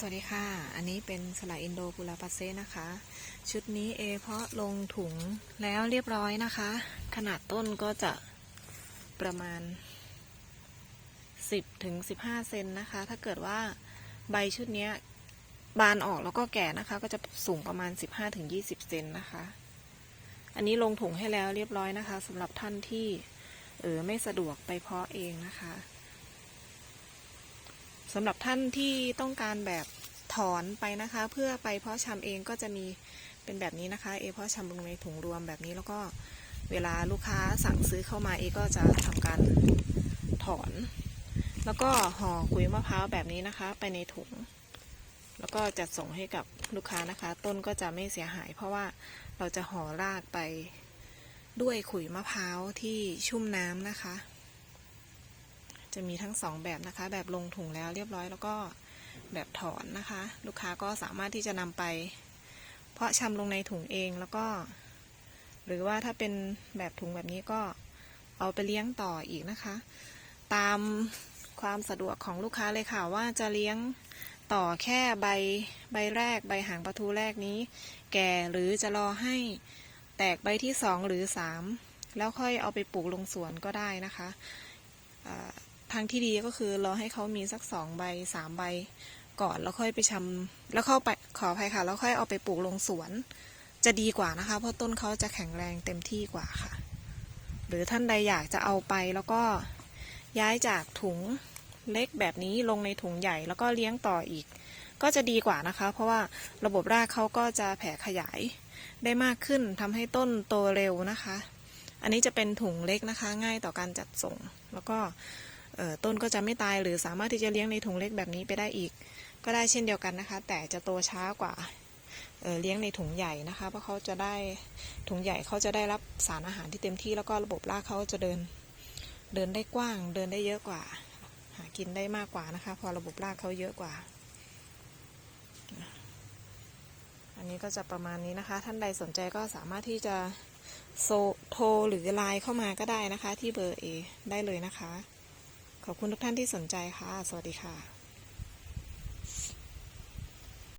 สวัสดีค่ะ อันนี้เป็นสลายอินโดกุลาปาเซ่นะคะ ชุดนี้เอเพาะลงถุงแล้วเรียบร้อยนะคะ ขนาดต้นก็จะประมาณ 10ถึง15 เซนนะคะ ถ้าเกิดว่าใบชุดนี้บานออกแล้วก็แก่นะคะ ก็จะสูงประมาณ 15ถึง20 เซนนะคะ อันนี้ลงถุงให้แล้วเรียบร้อยนะคะสำหรับท่านที่เออไม่สะดวกไปเพาะเองนะคะ สำหรับท่านที่ต้องการแบบถอนไปนะคะ เพื่อไปเพาะชำเองก็จะมีเป็นแบบนี้นะคะ เอเพาะชำลงในถุงรวมแบบนี้แล้วก็เวลาลูกค้าสั่งซื้อเข้ามาเอก็จะทำการถอน แล้วก็ห่อขุยมะพร้าวแบบนี้นะคะ ไปในถุง แล้วก็จัดส่งให้กับลูกค้านะคะ ต้นก็จะไม่เสียหาย เพราะว่าเราจะห่อรากไปด้วยขุยมะพร้าวที่ชุ่มน้ำนะคะ จะมีทั้งสองแบบนะคะ แบบลงถุงแล้วเรียบร้อยแล้วก็แบบถอนนะคะ ลูกค้าก็สามารถที่จะนำไป เพาะชำลงในถุงเองแล้วก็ หรือว่าถ้าเป็นแบบถุงแบบนี้ก็เอาไปเลี้ยงต่ออีกนะคะ ตามความสะดวกของลูกค้าเลยค่ะว่าจะเลี้ยงต่อแค่ใบใบแรกใบหางประทูแรกนี้ แก่หรือจะรอให้แตกใบที่สองหรือสามแล้วค่อยเอาไปปลูกลงสวนก็ได้นะคะ ทางที่ดีก็คือรอให้เขามีสักสองใบสามใบ ก่อนแล้วค่อยไปชำแล้วเข้าไปขออภัยค่ะ แล้วค่อยเอาไปปลูกลงสวน จะดีกว่านะคะ เพราะต้นเขาจะแข็งแรงเต็มที่กว่าค่ะ หรือท่านใดอยากจะเอาไปแล้วก็ย้ายจากถุงเล็กแบบนี้ลงในถุงใหญ่แล้วก็เลี้ยงต่ออีก ก็จะดีกว่านะคะ เพราะว่าระบบรากเขาก็จะแผ่ขยายได้มากขึ้นทำให้ต้นโตเร็วนะคะ อันนี้จะเป็นถุงเล็กนะคะ ง่ายต่อการจัดส่ง แล้วก็ ต้นก็จะไม่ตายหรือสามารถที่จะเลี้ยงในถุงเล็กแบบนี้ไปได้อีก ก็ได้เช่นเดียวกันนะคะ แต่จะโตช้ากว่าเเลี้ยงในถุงใหญ่นะคะ เพราะเขาจะได้ถุงใหญ่เขาจะได้รับสารอาหารที่เต็มที่แล้วก็ระบบรากเขาจะเดินเดินได้กว้าง เดินได้เยอะกว่า หากินได้มากกว่านะคะ พอระบบรากเขาเยอะกว่า อันนี้ก็จะประมาณนี้นะคะ ท่านใดสนใจก็สามารถที่จะโซโทรหรือไลน์เข้ามาก็ได้นะคะ ที่เบอร์เอได้เลยนะคะ ขอบคุณทุกท่านที่สนใจค่ะ สวัสดีค่ะ